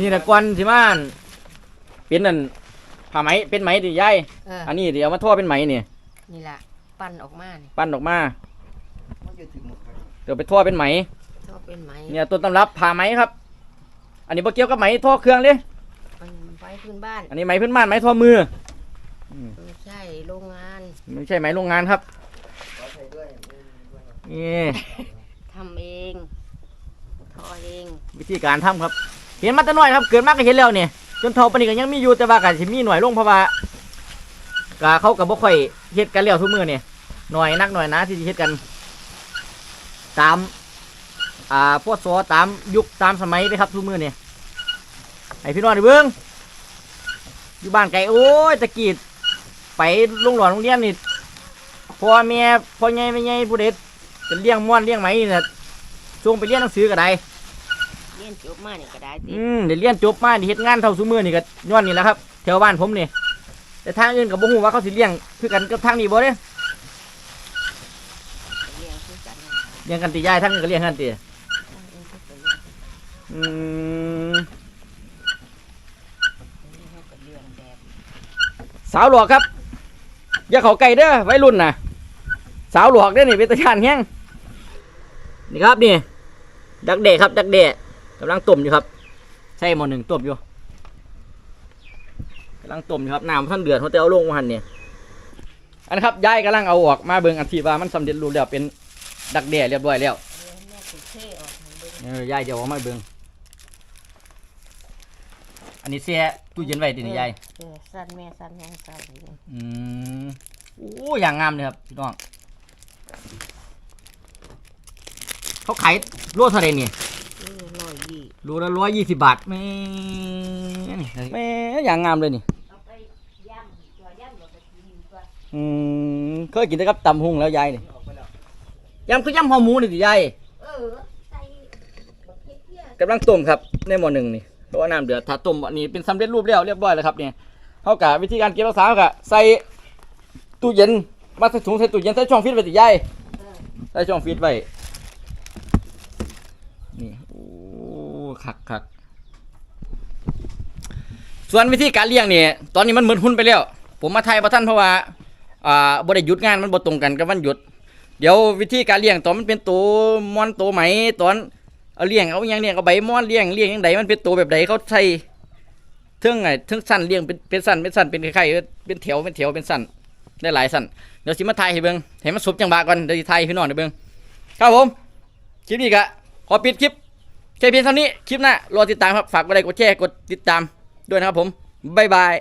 นี่นะก่อนสิมาอั่นเป็นนั่นผ้าไหมเป็นไหมดิยายเอออันนี้เดี๋ยวเอามาทอเป็นไหมนี่นี่ล่ะปั้นออกมานี่ปั้นออกมามันจะถึงหมดครับเดี๋ยวไปทอเป็นไหมชอบเป็นไหมเนี่ยต้นตำรับผ้าไหมครับ อันนี้บ่เกี่ยวกับไหมทอเครื่องเลยมันไว้พื้นบ้านอันนี้ไหมพื้นบ้านไหมทอมือ ไม่ใช่โรงงานไม่ใช่ไหมโรงงานครับขอใส่ด้วยไม่มีด้วยครับนี่ทำเอง ทอเองวิธีการทำครับ เห็นมาแต่น้อยครับเกิดมากก็เห็นแล้วเนี่ยจนเท่าปานนี้ก็ยังมีอยู่แต่ว่าก็สิมีหน่อยลงเพราะว่ากเขาก็บ่ค่อยเฮ็ดกันแล้วทุกมื้อเนี่ยหน่อยนักหน่อยนะที่สิเฮ็ดกัน ตามอ่าพวกซอตามยุคตามสมัยไปครับทุกมื้อเนี่ยให้พี่น้องได้เบิ่งอยู่บ้านไกลโอ้ยตะกี้ไปโรงหลอนโรงเรียนนี่พ่อแม่พ่อใหญ่แม่ใหญ่ผู้เด็ดจะเลี้ยงม่วนเลี้ยงไหมนี่น่ะช่วงไปเรียนหนังสือก็ได้ เรียนจบมานี่ก็ได้ติอืมเดี๋ยวเรียนจบมานี่เฮ็ดงานเท่าซุมือนี่ก็ย้อนนี่แหละครับแถวบ้านผมนี่แต่ทางอื่นก็บ่ฮู้ว่าเขาสิเลี้ยงคือกันกับทางนี้บ่เด้เรียนคือกันนั่นล่ะเลี้ยงกันติยายทางนี้ก็เลี้ยงกันติเรียนคือกันเรียนอืมเขาก็เรียนแบบสาวหลอกครับ อย่าเข้าใกล้เด้อวัยรุ่นน่ะ สาวหลอกเด้อนี่เป็นตาชานแฮงนี่ครับนี่ ดักเดะครับดักเดะ กำลังต้มอยู่ครับใช่หม้อหนึ่งต้มอยู่กำลังต้มอยู่ครับน้ำท่านเดือดเขาจะเอาลงมาหั่นเนี่ยอันนะครับยายกำลังเอาออกมาเบิ่งอันที่ว่ามันสำเร็จรูปแล้วเป็นดักเดะเรียบร้อยแล้วเรียนแม่สุเท่ออกให้เบิ่งเออยายเดี๋ยวเอามาเบิ่งอันนี้เสียตู้เย็นไว้ดินี่ยายเออสั้นแม่สั้นแห้งสั้นนี่อืมโอ้อย่างงามเลยครับพี่น้องเขาขายโลเท่าไหรนี่เออร้ อยยี่โลละร้อยยี่สิบบาทแม่นี่แม่อย่างงามเลยนี่เอาไปย่ำตัวย่ำเราไปกินตัวอืมเคยกินแต่กับตำหุงแล้วยายนี่ออกไปแล้วยำคือยำหอหมูนี่สิยายเออใส่บักเฮ็ดเพี้ยกำลังต้มครับในหม้อหนึ่งนี่เพราะว่าน้ำเดือดถ้าต้มอันนี้เป็นสำเร็จรูปแล้วเรียบร้อยแล้วครับเนี่ยเขากะวิธีการเก็บรักษาเขากะใส่ตู้เย็นมาใส่ถุงใส่ตู้เย็นใส่ช่องฟิตไว้สิยายเออใส่ช่องฟิตไว้นี่โอ้ คักคักส่วนวิธีการเลี้ยงเนี่ยตอนนี้มันเหมือนหุ้นไปแล้ว ผมมาไทยประท่านเพราะว่าอ่าบ่ได้หยุดงานมันบ่ตรงกันกับวันหยุด เดี๋ยววิธีการเลี้ยงตอนมันเป็นตัวมอนตัวไหมตอนเอาเลี้ยงเอาอยังเลี้ยงเอาใบมอนเลี้ยงเลี้ยงยังไงมันเป็นตัวแบบใดเขาใช้เทิงไงเทิงสั้นเลี้ยงเป็นเป็นสั้นเป็นสั้นเป็นไข่เป็นแถวเป็นแถวเป็นสั้นได้หลายสั้นเดี๋ยวสิมาไทยให้เบิ่งให้มันสุบจังหวะก่อนเดี๋ยวไทยพี่น้องให้เบิ่งครับผมคลิปนี้ก็ขอปิดคลิป แค่เพียงเท่านี้ คลิปหน้ารอติดตามครับ ฝากกดไลค์กดแชร์กดติดตามด้วยนะครับผม บ๊ายบาย